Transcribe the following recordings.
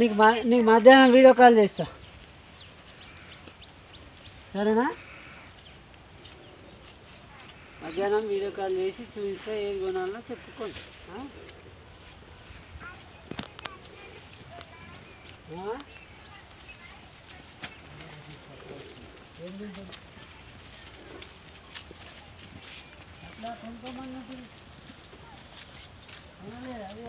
నీకు మా నీకు మధ్యాహ్నం వీడియో కాల్ చేస్తా. సరేనా? మధ్యాహ్నం వీడియో కాల్ చేసి చూపిస్తే ఏది కొనాలో చెప్పుకోండి. అట్లా కొంతమంది అది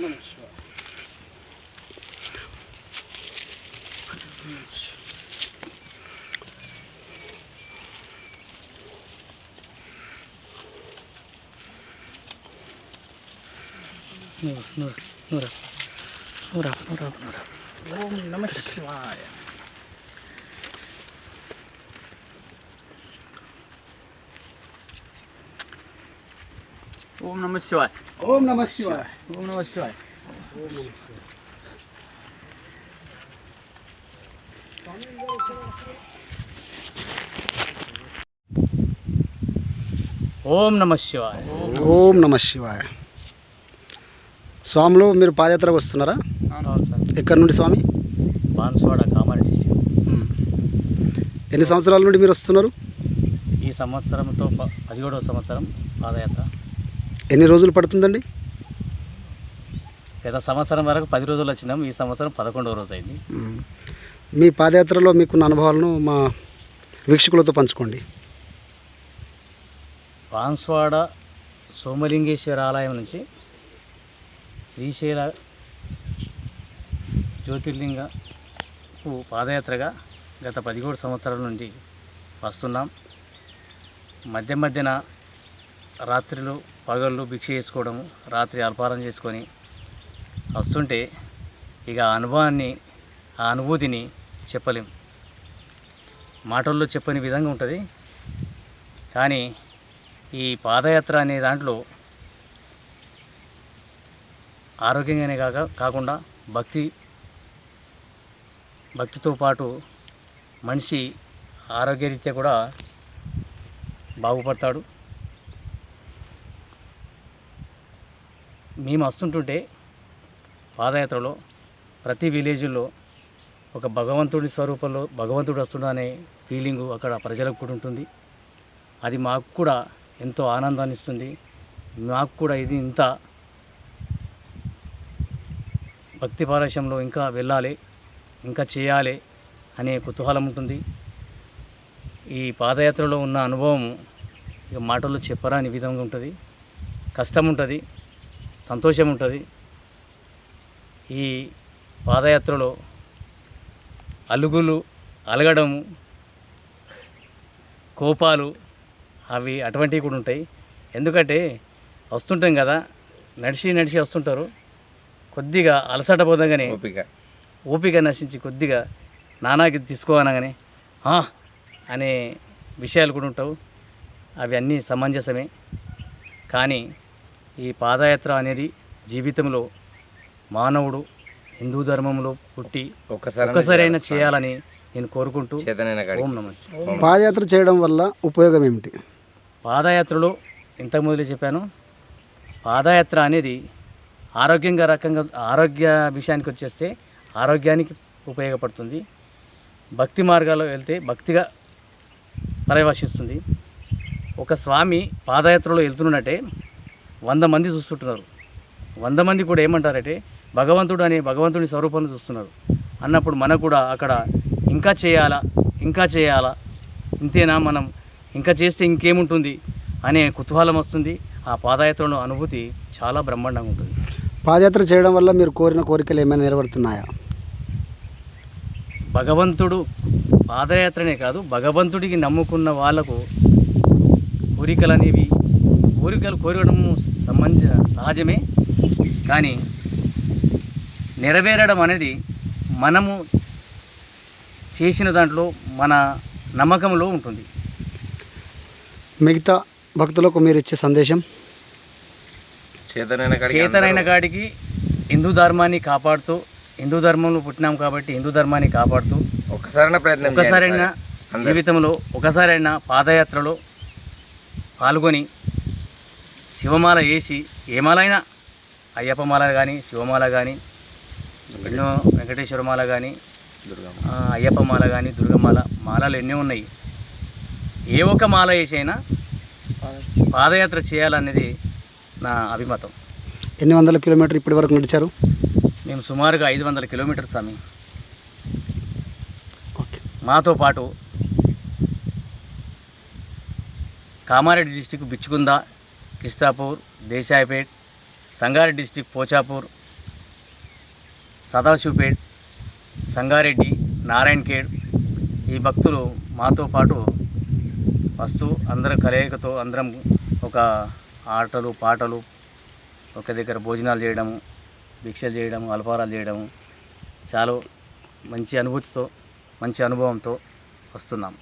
కొనలేదు, అది ఓం నమః శివాయ. నూరు నూరు నూరు నూరా నూరా నూరా ఓం నమ ఓం నమ శివాయ. ఓం నమ శివాయ. ఓం నమ శివాయ. ఓం నమ శివాయ. ఓం నమ శివాయ. స్వాములు మీరు పాదయాత్రకు వస్తున్నారా? ఎక్కడి నుండి స్వామి? బాన్స్వాడ కామారెడ్డి డిస్టిక్. ఎన్ని సంవత్సరాల నుండి మీరు వస్తున్నారు? ఈ సంవత్సరంతో పదిహేడవ సంవత్సరం పాదయాత్ర. ఎన్ని రోజులు పడుతుందండి? గత సంవత్సరం వరకు పది రోజులు వచ్చినాం. ఈ సంవత్సరం పదకొండవ రోజు అయింది. మీ పాదయాత్రలో మీకున్న అనుభవాలను మా వీక్షకులతో పంచుకోండి. బాన్స్వాడ సోమలింగేశ్వర ఆలయం నుంచి శ్రీశైల జ్యోతిర్లింగ పాదయాత్రగా గత పదిహేడు సంవత్సరాల నుండి వస్తున్నాం. మధ్య మధ్యన రాత్రిలు పగళ్ళు భిక్ష చేసుకోవడము రాత్రి అల్పారం చేసుకొని వస్తుంటే ఇక ఆ అనుభవాన్ని ఆ అనుభూతిని చెప్పలేం. మాటల్లో చెప్పని విధంగా ఉంటుంది. కానీ ఈ పాదయాత్ర అనే దాంట్లో ఆరోగ్యంగానే కాక కాకుండా భక్తి భక్తితో పాటు మనిషి ఆరోగ్యరీత్యా కూడా బాగుపడతాడు. మేము వస్తుంటుంటే పాదయాత్రలో ప్రతి విలేజ్లో ఒక భగవంతుడి స్వరూపంలో భగవంతుడు వస్తున్నా అనే ఫీలింగు అక్కడ ప్రజలకు కూడా ఉంటుంది. అది మాకు కూడా ఎంతో ఆనందాన్ని ఇస్తుంది. మాకు కూడా ఇది ఇంత భక్తి పారవశ్యంలో ఇంకా వెళ్ళాలి ఇంకా చేయాలి అనే కుతూహలం ఉంటుంది. ఈ పాదయాత్రలో ఉన్న అనుభవం ఇక మాటల్లో చెప్పరాని విధంగా ఉంటుంది. కష్టం ఉంటుంది. సంతోషం ఉంటుంది ఈ పాదయాత్రలో అలుగులు అలగడము కోపాలు అవి అటువంటివి కూడా ఉంటాయి. ఎందుకంటే వస్తుంటాం కదా నడిచి నడిచి వస్తుంటారు. కొద్దిగా అలసట పోదంగానే ఓపిక. ఓపిక నశించి కొద్దిగా నానాకి తీసుకోనగానే "ఆ" అనే విషయాలు కూడా ఉంటావు. అవి అన్నీ సమంజసమే. కానీ ఈ పాదయాత్ర అనేది జీవితంలో మానవుడు హిందూ ధర్మంలో పుట్టి ఒక్కసారి ఒక్కసారైనా చేయాలని నేను కోరుకుంటూ. ఓం నమస్తే పాదయాత్ర చేయడం వల్ల ఉపయోగం ఏమిటి? పాదయాత్రలో ఇంతకు మొదలు చెప్పాను. పాదయాత్ర అనేది ఆరోగ్యంగా రకంగా ఆరోగ్య విషయానికి వచ్చేస్తే ఆరోగ్యానికి ఉపయోగపడుతుంది. భక్తి మార్గాల్లో వెళ్తే భక్తిగా పర్యవసిస్తుంది ఒక స్వామి పాదయాత్రలో వెళ్తున్నట్టే వంద మంది చూస్తుంటున్నారు. వంద మంది కూడా ఏమంటారంటే భగవంతుడు అనే భగవంతుని స్వరూపాన్ని చూస్తున్నారు. అన్నప్పుడు మనకు కూడా అక్కడ ఇంకా చేయాలా ఇంకా చేయాలా ఇంతేనా మనం ఇంకా చేస్తే ఇంకేముంటుంది అనే కుతూహలం వస్తుంది. ఆ పాదయాత్రలో అనుభూతి చాలా బ్రహ్మాండంగా ఉంటుంది. పాదయాత్ర చేయడం వల్ల మీరు కోరిన కోరికలు ఏమైనా నెరవేరుతున్నాయా? భగవంతుడు పాదయాత్రనే కాదు భగవంతుడికి నమ్ముకున్న వాళ్ళకు కోరికలు అనేవి కోరికలు కోరడం సంబంధ సహజమే కానీ నెరవేరడం అనేది మనము చేసిన దాంట్లో మన నమ్మకంలో ఉంటుంది. మిగతా భక్తులకు మీరు ఇచ్చే సందేశం? చేతనైన కాడికి చేతనైన కాడికి హిందూ ధర్మాన్ని కాపాడుతూ హిందూ ధర్మంలో పుట్టినాం కాబట్టి హిందూ ధర్మాన్ని కాపాడుతూ ఒక్కసారైనా ప్రయత్నం ఒక్కసారైనా చేయండి జీవితంలో ఒకసారైనా పాదయాత్రలో పాల్గొని శివమాల వేసి ఏ మాల అయినా అయ్యప్ప మాల కానీ శివమాల కానీ ఎన్నో వెంకటేశ్వర మాల కానీ ఆ, అయ్యప్ప మాల కానీ దుర్గమాల మాలలు ఎన్నో ఉన్నాయి. ఏ ఒక్క మాల వేసైనా పాదయాత్ర చేయాలనేది నా అభిమతం. ఎన్ని వందల కిలోమీటర్ ఇప్పటి వరకు నడిచారు? మేము సుమారుగా ఐదు వందల కిలోమీటర్ స్వామి. మాతో పాటు కామారెడ్డి డిస్టిక్ బిచ్చుకుంద కిష్టాపూర్ దేశాయిపేట్ సంగారెడ్డి డిస్టిక్ పోచాపూర్ సదాశివపేట్ సంగారెడ్డి నారాయణఖేడ్ ఈ భక్తులు మాతో పాటు వస్తూ అందరం కలయికతో అందరం ఒక ఆటలు పాటలు ఒక దగ్గర భోజనాలు చేయడము భిక్షలు చేయడము అల్పారాలు చేయడము చాలా మంచి అనుభూతితో మంచి అనుభవంతో వస్తున్నాం.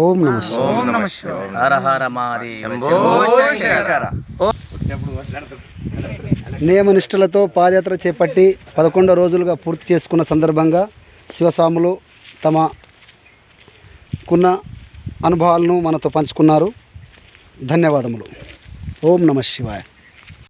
ఓం నమ శివాయ. ఓం నమ శివాయ. హర హర మారి. శంభో శంకర. నియమనిష్టలతో పాదయాత్ర చేపట్టి పదకొండు రోజులుగా పూర్తి చేసుకున్న సందర్భంగా శివస్వాములు తమ కున్న అనుభవాలను మనతో పంచుకున్నారు. ధన్యవాదములు. ఓం నమ శివాయ.